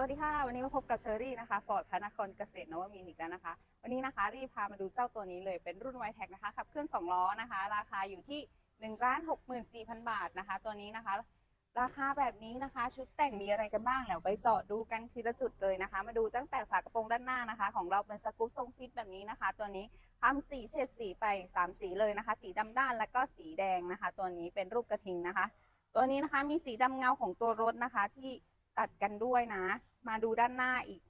สวัสดีค่ะ วันนี้มาพบกับเชอรี่นะคะฟอร์ดพระนครเกษตรนวมินทร์อีกแล้วนะคะ วันนี้นะคะรีพามาดูเจ้าตัวนี้เลยเป็นรุ่นไวแท็กนะคะขับเคลื่อน2ล้อนะคะ ราคาอยู่ที่1นึ่งล้านหกหมื่นสี่พันบาทนะคะ ตัวนี้นะคะ ราคาแบบนี้นะคะ ชุดแต่งมีอะไรกันบ้างเดี๋ยวไปเจาะดูกันทีละจุดเลยนะคะ มาดูตั้งแต่ฝากระโปรงด้านหน้านะคะ ของเราเป็นสกู๊ปทรงฟิตแบบนี้นะคะ ตัวนี้ทำสีเฉดสีไปสามสีเลยนะคะ สีดำด้านแล้วก็สีแดงนะคะ ตัวนี้เป็นรูปกระทิงนะคะ ตัวนี้นะคะมีสีดำเงาของตัวรถนะคะที่ ตัดกันด้วยนะ มาดูด้านหน้าอีก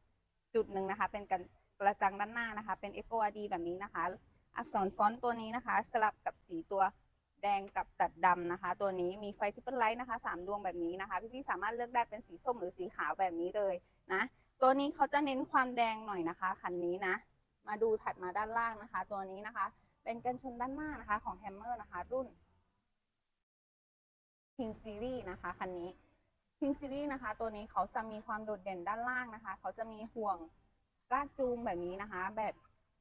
จุดหนึ่งนะคะ เป็นกันกระจังด้านหน้านะคะ เป็น FORD แบบนี้นะคะ อักษรฟอนต์ตัวนี้นะคะ สลับกับสีตัวแดงกับตัดดำนะคะ ตัวนี้มีไฟทิปเปิลไลท์นะคะสามดวงแบบนี้นะคะ พี่ๆสามารถเลือกได้เป็นสีส้มหรือสีขาวแบบนี้เลยนะ ตัวนี้เขาจะเน้นความแดงหน่อยนะคะ คันนี้นะ มาดูถัดมาด้านล่างนะคะ ตัวนี้นะคะ เป็นกันชนด้านหน้านะคะของแฮมเมอร์นะคะ รุ่น King Series นะคะ คันนี้ King Series นะคะ ตัวนี้เขาจะมีความโดดเด่นด้านล่างนะคะ เขาจะมีห่วงรากจูงแบบนี้นะคะ แบบ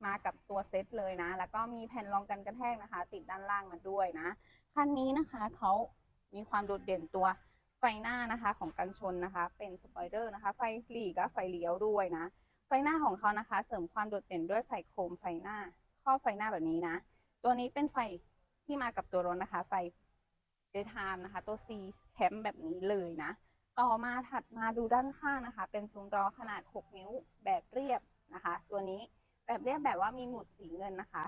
มากับตัวเซตเลยนะ แล้วก็มีแผ่นรองกันกระแทกนะคะ ติดด้านล่างมาด้วยนะคันนี้นะคะเขามีความโดดเด่นตัวไฟหน้านะคะของกันชนนะคะ เป็นสปอยเลอร์นะคะ ไฟหลีกับไฟเลี้ยวด้วยนะ ไฟหน้าของเขานะคะ เสริมความโดดเด่นด้วยใส่โคมไฟหน้าข้อไฟหน้าแบบนี้นะ ตัวนี้เป็นไฟที่มากับตัวรถนะคะ ไฟ daytime นะคะ ตัว C แคมแบบนี้เลยนะ ต่อมาถัดมาดูด้านข้างนะคะ เป็นซุ้มล้อขนาด 6 นิ้วแบบเรียบนะคะ ตัวนี้แบบเรียบแบบว่ามีหมุดสีเงินนะคะ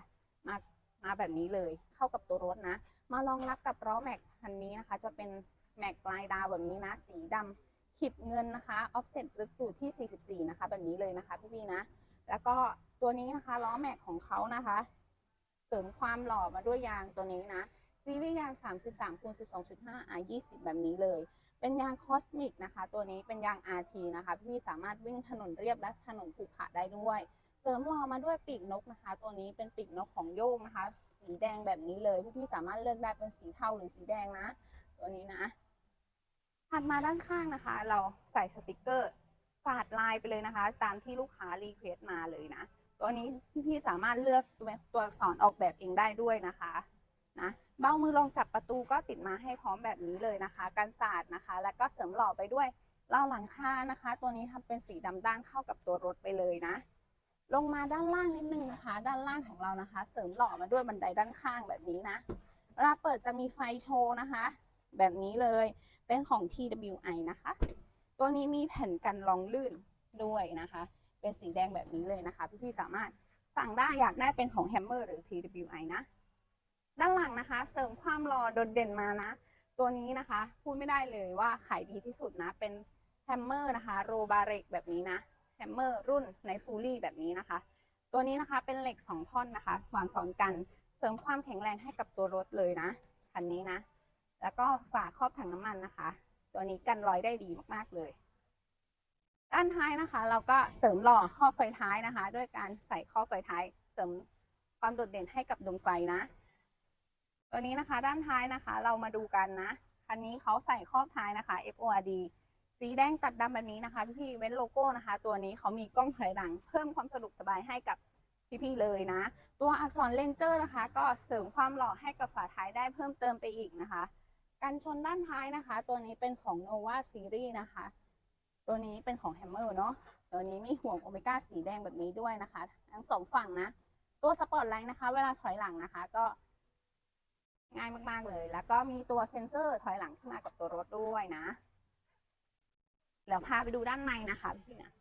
มามาแบบนี้เลยเข้ากับตัวรถนะ มารองรับกับล้อแม็กคันนี้นะคะ จะเป็นแม็กปลายดาวแบบนี้นะ สีดำขีดเงินนะคะออฟเซ็ตลึกอยู่ที่ 44 นะคะ แบบนี้เลยนะคะพี่ๆนะ แล้วก็ตัวนี้นะคะล้อแม็กของเขานะคะเสริมความหล่อมาด้วยยางตัวนี้นะ ซีรีส์ยาง 33คูณ12.5 R 20แบบนี้เลย เป็นยางคอสมิกนะคะ ตัวนี้เป็นยาง RT นะคะ พี่สามารถวิ่งถนนเรียบและถนนขรุขระได้ด้วย เสริมหล่อมาด้วยปีกนกนะคะ ตัวนี้เป็นปีกนกของโยงนะคะ สีแดงแบบนี้เลย พี่สามารถเลือกได้เป็นสีเทาหรือสีแดงนะ ตัวนี้นะถัดมาด้านข้างนะคะ เราใส่สติกเกอร์ฝาดลายไปเลยนะคะ ตามที่ลูกค้ารีเควสต์มาเลยนะ ตัวนี้พี่สามารถเลือกตัวอักษรออกแบบเองได้ด้วยนะคะ นะเบ้ามือรองจับประตูก็ติดมาให้พร้อมแบบนี้เลยนะคะ กันศาสตร์นะคะ แล้วก็เสริมหล่อไปด้วยเล่าหลังคานะคะ ตัวนี้ทำเป็นสีดำด้านเข้ากับตัวรถไปเลยนะ ลงมาด้านล่างนิดนึงนะคะ ด้านล่างของเรานะคะ เสริมหล่อมาด้วยบันไดด้านข้างแบบนี้นะเวลาเปิดจะมีไฟโชว์นะคะ แบบนี้เลยเป็นของ TWI นะคะ ตัวนี้มีแผ่นกันรองลื่นด้วยนะคะ เป็นสีแดงแบบนี้เลยนะคะ พี่ๆสามารถสั่งได้อยากได้เป็นของ Hammer หรือ TWI นะ ด้านหลังนะคะ เสริมความหล่อโดดเด่นมานะ ตัวนี้นะคะพูดไม่ได้เลยว่าขายดีที่สุดนะ เป็น Hammer นะคะโรบาเรกแบบนี้นะ Hammer รุ่นในฟูลี่แบบนี้นะคะ ตัวนี้นะคะเป็นเหล็ก 2 ท่อนนะคะวางซ้อนกันเสริมความแข็งแรงให้กับตัวรถเลยนะคันนี้นะ แล้วก็ฝาครอบถังน้ำมันนะคะ ตัวนี้กันรอยได้ดีมากๆเลยด้านท้ายนะคะ เราก็เสริมหล่อข้อไฟท้ายนะคะ ด้วยการใส่ข้อไฟท้ายเสริมความโดดเด่นให้กับดวงไฟนะ ตัวนี้นะคะด้านท้ายนะคะ เรามาดูกันนะคันนี้เขาใส่ครอบท้ายนะคะ FORD สีแดงตัดดำแบบนี้นะคะ พี่ๆเว้นโลโก้นะคะ ตัวนี้เขามีกล้องถอยหลัง เพิ่มความสะดวกสบายให้กับพี่ๆเลยนะ ตัวอักษรเลนเจอร์นะคะ ก็เสริมความหล่อให้กับฝาท้ายได้เพิ่มเติมไปอีกนะคะกันชนด้านท้ายนะคะ ตัวนี้เป็นของ Nova Series นะคะ ตัวนี้เป็นของ Hammer เนาะตัวนี้มีห่วงโอเมก้าสีแดงแบบนี้ด้วยนะคะ ทั้งสองฝั่งนะ ตัวสปอร์ตไลท์นะคะ เวลาถอยหลังนะคะ ก็ ง่ายมาก ๆ เลย แล้วก็มีตัวเซ็นเซอร์ถอยหลังขึ้นมากับตัวรถด้วยนะ แล้วพาไปดูด้านในนะคะพี่นะ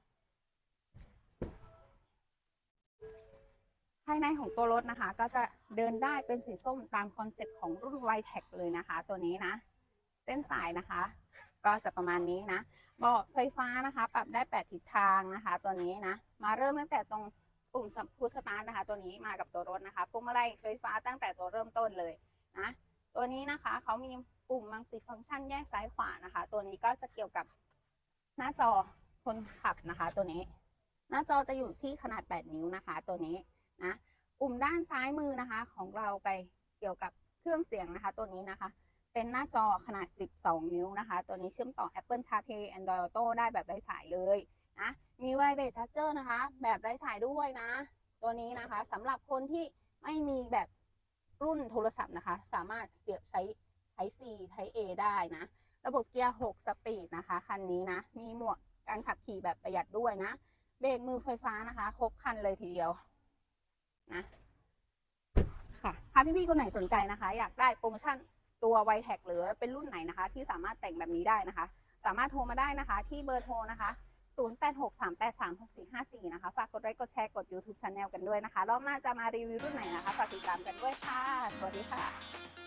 ภายในของตัวรถนะคะ ก็จะเดินได้เป็นสีส้มตามคอนเซ็ปต์ของรุ่น y t e c เลยนะคะ ตัวนี้นะเส้นสายนะคะ ก็จะประมาณนี้นะเบาะไฟฟ้านะคะ ปรับได้ 8 ทิศทางนะคะ ตัวนี้นะ มาเริ่มตั้งแต่ตรงปุ่มพุชสตาร์ทนะคะ ตัวนี้มากับตัวรถนะคะพวงมาลัยไฟฟ้าตั้งแต่ตัวเริ่มต้นเลย นะตัวนี้นะคะเขามีปุ่มมัลติฟังก์ชันแยกซ้ายขวานะคะ ตัวนี้ก็จะเกี่ยวกับหน้าจอคนขับนะคะ ตัวนี้ หน้าจอจะอยู่ที่ขนาด 8 นิ้วนะคะ ตัวนี้นะปุ่มด้านซ้ายมือนะคะ ของเราไปเกี่ยวกับเครื่องเสียงนะคะ ตัวนี้นะคะ เป็นหน้าจอขนาด 12 นิ้วนะคะ ตัวนี้เชื่อมต่อ Apple CarPlay Android Auto ได้แบบไร้สายเลยนะมี Wireless Charger นะคะ แบบไร้สายด้วยนะ ตัวนี้นะคะสำหรับคนที่ไม่มีแบบ รุ่นโทรศัพท์นะคะ สามารถเสียบไซส์ Type C Type A ได้นะ ระบบเกียร์ 6 สปีดนะคะ คันนี้นะ มีหมวกการขับขี่แบบประหยัดด้วยนะ เบรกมือไฟฟ้านะคะ ครบคันเลยทีเดียวนะค่ะถ้าพี่ๆคนไหนสนใจนะคะ อยากได้โปรโมชั่นตัวไวแท็กหรือเป็นรุ่นไหนนะคะ ที่สามารถแต่งแบบนี้ได้นะคะ สามารถโทรมาได้นะคะ ที่เบอร์โทรนะคะ 0863836454 นะคะ ฝากกดไลค์กดแชร์กด YouTube Channel กันด้วยนะคะ รอบหน้าจะมารีวิวรุ่นไหนนะคะ ฝากติดตามกันด้วยค่ะ สวัสดีค่ะ